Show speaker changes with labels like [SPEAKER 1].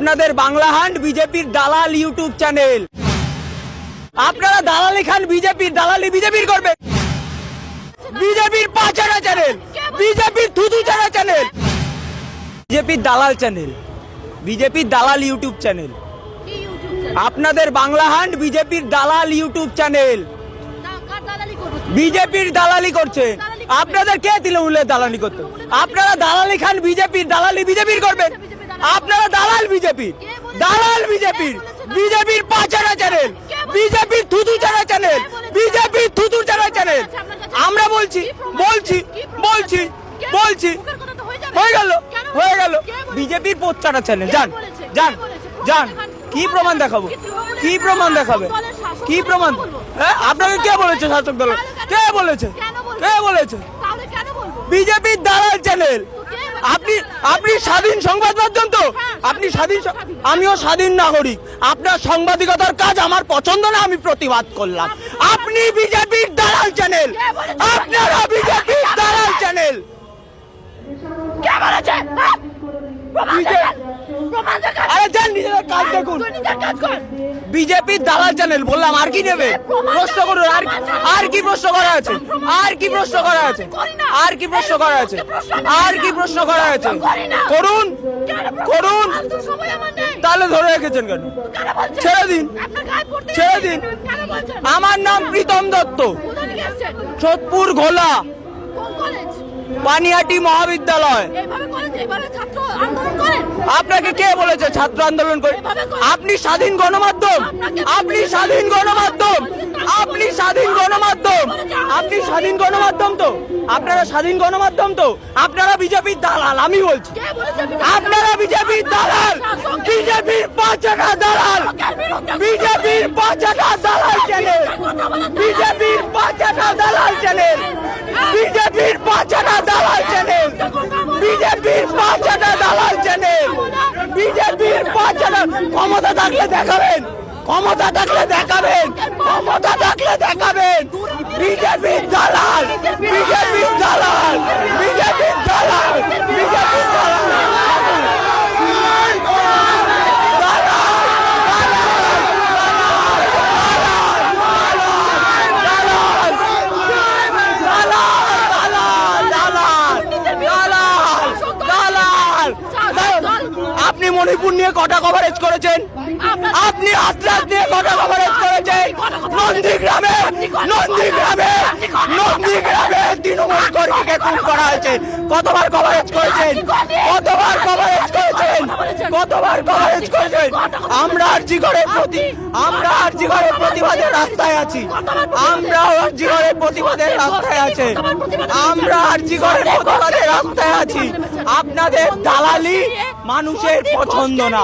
[SPEAKER 1] আপনাদের বাংলা হান্ড বিজেপির দালাল ইউটিউব চ্যানেল। আপনারা দালালি খান বিজেপির, দালালি বিজেপির করবে। বিজেপির পাচারা চ্যানেল, বিজেপির থুতু চারা চ্যানেল। বিজেপির দালাল চ্যানেল, বিজেপির দালাল ইউটিউব চ্যানেল? আপনাদের বাংলা হান্ড বিজেপির দালাল ইউটিউব চ্যানেল? বিজেপির দালালি করছে। আপনাদের কে তৃণমূলের দালালি করতে? আপনারা দালালি খান বিজেপির, দালালি বিজেপির করবেন। আপনারা দালাল বিজেপির দালাল বিজেপির বিজেপির পাচারা চ্যানেল। বিজেপির থুতু চারা চ্যানেল। বিজেপির থুতু চারা চ্যানেল। আমরা বলছি বলছি বলছি বলছি?
[SPEAKER 2] হয়ে।
[SPEAKER 1] হয়ে গেল হয়ে গেল? বিজেপির পোচ্চারা চ্যানেল। যান যান যান। কি প্রমাণ দেখাবো?
[SPEAKER 2] কি
[SPEAKER 1] প্রমাণ দেখাবে? কি প্রমাণ? হ্যাঁ আপনাকে কে বলেছে শাসক দল কে বলেছে? কে বলেছে? বিজেপির দালাল চ্যানেল? আপনি আপনি স্বাধীন সংবাদ মাধ্যম তো আপনি স্বাধীন। আমিও স্বাধীন নাগরিক আপনার সাংবাদিকতার কাজ আমার পছন্দ না আমি প্রতিবাদ করলাম আপনি বিজেপির দালাল চ্যানেল আপনারা বিজেপির দালাল চ্যানেল
[SPEAKER 2] কে বলেছে? হ্যাঁ? প্রমাণ
[SPEAKER 1] যান কাজ দেখুন। বিজেপির দালাল চ্যানেল বললাম আর কি নেবে? প্রশ্ন করুন আর আর কি প্রশ্ন করা আছে? আর কি প্রশ্ন করা আছে? আর কি প্রশ্ন করা আছে? আর কি প্রশ্ন করা আছে? করুন করুন।
[SPEAKER 2] আমার
[SPEAKER 1] তাহলে ধরে রেখেছেন কেন? ছেড়ে দিন। ছেড়ে দিন। আমার নাম প্রীতম দত্ত। সোদপুর ঘোলা? পানিহাটি মহাবিদ্যালয়? আপনাকে কে বলেছে ছাত্র আন্দোলন করে আপনি স্বাধীন গণমাধ্যম। আপনি স্বাধীন গণমাধ্যম। আপনি স্বাধীন গণমাধ্যম। আপনি স্বাধীন গণমাধ্যম তো। আপনারা স্বাধীন গণমাধ্যম তো। আপনারা বিজেপির দালাল আমি বলছি। আপনারা বিজেপির দালাল। বিজেপির পাঁচাটা দালাল। বিজেপির পাঁচাটা দালাল চ্যানেল। বিজেপির পাঁচাটা দালাল চ্যানেল। বিজেপির পাঁচাটা দালাল চ্যানেল। বিজেপির পাঁচাটা দালাল চ্যানেল। বিজেপির পাঁচাটা ক্ষমতা থাকলে দেখাবেন। ক্ষমতা থাকলে দেখাবেন। ক্ষমতা থাকলে দেখাবেন। বিজেপির দালাল। বিজেপির মণিপুর নিয়ে কটা কভারেজ করেছেন? আপনি আত্রাস নিয়ে কটা কভারেজ করেছেন? নন্দীগ্রামে নন্দীগ্রামে নন্দীগ্রামে তৃণমূল কর্মীকে খুন করা হয়েছে। কতবার কভারেজ করেছেন? কতবার কভারেজ করেছেন? কতবার কভারেজ করেছেন? আমরা আরজি করে প্রতি আমরা আরজি করে প্রতিবাদের রাস্তায় আছি। আমরা আরজি করে প্রতিবাদের রাস্তায় আছে। আমরা আরজি করে প্রতিবাদের রাস্তায় আছি। আপনাদের দালালি মানুষের পছন্দ না।